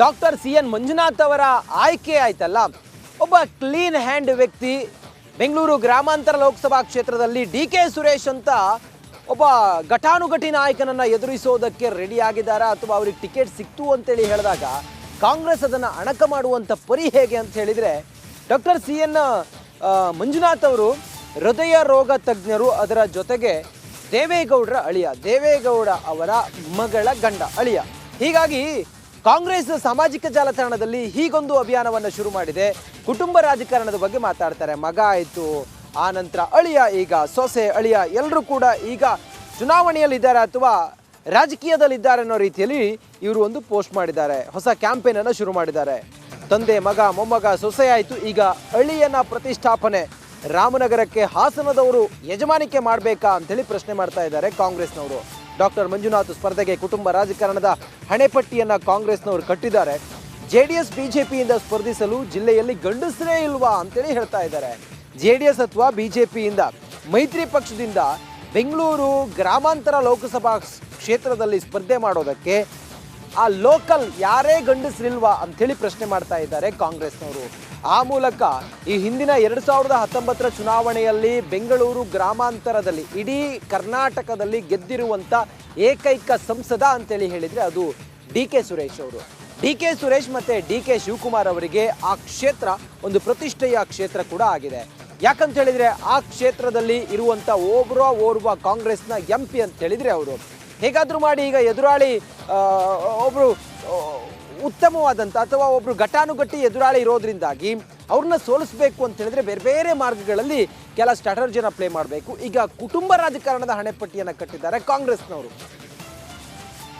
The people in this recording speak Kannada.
ಡಾಕ್ಟರ್ ಸಿ ಎನ್ ಮಂಜುನಾಥ್ ಅವರ ಆಯ್ಕೆ ಆಯ್ತಲ್ಲ? ಒಬ್ಬ ಕ್ಲೀನ್ ಹ್ಯಾಂಡ್ ವ್ಯಕ್ತಿ ಬೆಂಗಳೂರು ಗ್ರಾಮಾಂತರ ಲೋಕಸಭಾ ಕ್ಷೇತ್ರದಲ್ಲಿ ಡಿ ಕೆ ಸುರೇಶ್ ಅಂತ ಒಬ್ಬ ಘಟಾನುಘಟಿ ನಾಯಕನನ್ನ ಎದುರಿಸೋದಕ್ಕೆ ರೆಡಿ ಆಗಿದ್ದಾರಾ ಅಥವಾ ಅವ್ರಿಗೆ ಟಿಕೆಟ್ ಸಿಕ್ತು ಅಂತೇಳಿ ಹೇಳಿದಾಗ ಕಾಂಗ್ರೆಸ್ ಅದನ್ನು ಅಣಕ ಮಾಡುವಂಥ ಪರಿ ಹೇಗೆ ಅಂತ ಹೇಳಿದರೆ ಡಾಕ್ಟರ್ ಸಿ ಎನ್ ಮಂಜುನಾಥ್ ಅವರು ಹೃದಯ ರೋಗ ತಜ್ಞರು ಅದರ ಜೊತೆಗೆ ದೇವೇಗೌಡರ ಅಳಿಯ, ದೇವೇಗೌಡ ಅವರ ಮಗಳ ಗಂಡ ಅಳಿಯ. ಹೀಗಾಗಿ ಕಾಂಗ್ರೆಸ್ ಸಾಮಾಜಿಕ ಜಾಲತಾಣದಲ್ಲಿ ಹೀಗೊಂದು ಅಭಿಯಾನವನ್ನು ಶುರು ಮಾಡಿದೆ. ಕುಟುಂಬ ರಾಜಕಾರಣದ ಬಗ್ಗೆ ಮಾತಾಡ್ತಾರೆ. ಮಗ ಆಯಿತು, ಆ ನಂತರ ಅಳಿಯ ಈಗ, ಸೊಸೆ ಅಳಿಯ ಎಲ್ಲರೂ ಕೂಡ ಈಗ ಚುನಾವಣೆಯಲ್ಲಿದ್ದಾರೆ ಅಥವಾ ರಾಜಕೀಯದಲ್ಲಿದ್ದಾರೆ ಅನ್ನೋ ರೀತಿಯಲ್ಲಿ ಇವರು ಒಂದು ಪೋಸ್ಟ್ ಮಾಡಿದ್ದಾರೆ. ಹೊಸ ಕ್ಯಾಂಪೇನ್ ಅನ್ನು ಶುರು ಮಾಡಿದ್ದಾರೆ. ತಂದೆ, ಮಗ, ಮೊಮ್ಮಗ, ಸೊಸೆ ಆಯಿತು, ಈಗ ಅಳಿಯನ ಪ್ರತಿಷ್ಠಾಪನೆ. ರಾಮನಗರಕ್ಕೆ ಹಾಸನದವರು ಯಜಮಾನಿಕೆ ಮಾಡಬೇಕಾ ಅಂತೇಳಿ ಪ್ರಶ್ನೆ ಮಾಡ್ತಾ ಇದ್ದಾರೆ ಕಾಂಗ್ರೆಸ್ನವರು. ಡಾಕ್ಟರ್ ಮಂಜುನಾಥ್ ಸ್ಪರ್ಧೆಗೆ ಕುಟುಂಬ ರಾಜಕಾರಣದ ಹಣೆಪಟ್ಟಿಯನ್ನು ಕಾಂಗ್ರೆಸ್ನವರು ಕಟ್ಟಿದ್ದಾರೆ. ಜೆ ಡಿ ಎಸ್ ಬಿಜೆಪಿಯಿಂದ ಸ್ಪರ್ಧಿಸಲು ಜಿಲ್ಲೆಯಲ್ಲಿ ಗಂಡಸರೇ ಇಲ್ವಾ ಅಂತೇಳಿ ಹೇಳ್ತಾ ಇದ್ದಾರೆ. ಜೆ ಡಿ ಎಸ್ ಅಥವಾ ಬಿಜೆಪಿಯಿಂದ, ಮೈತ್ರಿ ಪಕ್ಷದಿಂದ ಬೆಂಗಳೂರು ಗ್ರಾಮಾಂತರ ಲೋಕಸಭಾ ಕ್ಷೇತ್ರದಲ್ಲಿ ಸ್ಪರ್ಧೆ ಮಾಡೋದಕ್ಕೆ ಆ ಲೋಕಲ್ ಯಾರೇ ಗಂಡಸರಿಲ್ವಾ ಅಂಥೇಳಿ ಪ್ರಶ್ನೆ ಮಾಡ್ತಾ ಇದ್ದಾರೆ ಕಾಂಗ್ರೆಸ್ನವರು. ಆ ಮೂಲಕ ಈ ಹಿಂದಿನ ಎರಡು ಸಾವಿರದ ಹತ್ತೊಂಬತ್ತರ ಚುನಾವಣೆಯಲ್ಲಿ ಬೆಂಗಳೂರು ಗ್ರಾಮಾಂತರದಲ್ಲಿ, ಇಡೀ ಕರ್ನಾಟಕದಲ್ಲಿ ಗೆದ್ದಿರುವಂಥ ಏಕೈಕ ಸಂಸದ ಅಂತೇಳಿ ಹೇಳಿದರೆ ಅದು ಡಿ ಕೆ ಸುರೇಶ್ ಅವರು. ಡಿ ಕೆ ಸುರೇಶ್ ಮತ್ತೆ ಡಿ ಕೆ ಶಿವಕುಮಾರ್ ಅವರಿಗೆ ಆ ಕ್ಷೇತ್ರ ಒಂದು ಪ್ರತಿಷ್ಠೆಯ ಕ್ಷೇತ್ರ ಕೂಡ ಆಗಿದೆ. ಯಾಕಂತ ಹೇಳಿದ್ರೆ ಆ ಕ್ಷೇತ್ರದಲ್ಲಿ ಇರುವಂಥ ಓಬ್ರ ಓರ್ವ ಕಾಂಗ್ರೆಸ್ನ ಎಂ ಪಿ ಅಂತ ಹೇಳಿದ್ರೆ ಅವರು. ಹೇಗಾದರೂ ಮಾಡಿ ಈಗ ಎದುರಾಳಿ ಒಬ್ಬರು ಉತ್ತಮವಾದಂಥ ಅಥವಾ ಒಬ್ರು ಘಟಾನುಘಟಿ ಎದುರಾಳಿ ಇರೋದ್ರಿಂದಾಗಿ ಅವ್ರನ್ನ ಸೋಲಿಸಬೇಕು ಅಂತ ಹೇಳಿದ್ರೆ ಬೇರೆ ಬೇರೆ ಮಾರ್ಗಗಳಲ್ಲಿ ಕೆಲ ಸ್ಟ್ರಾಟರ್ಜಿನ ಪ್ಲೇ ಮಾಡಬೇಕು. ಈಗ ಕುಟುಂಬ ರಾಜಕಾರಣದ ಹಣೆಪಟ್ಟಿಯನ್ನು ಕಟ್ಟಿದ್ದಾರೆ ಕಾಂಗ್ರೆಸ್ನವರು.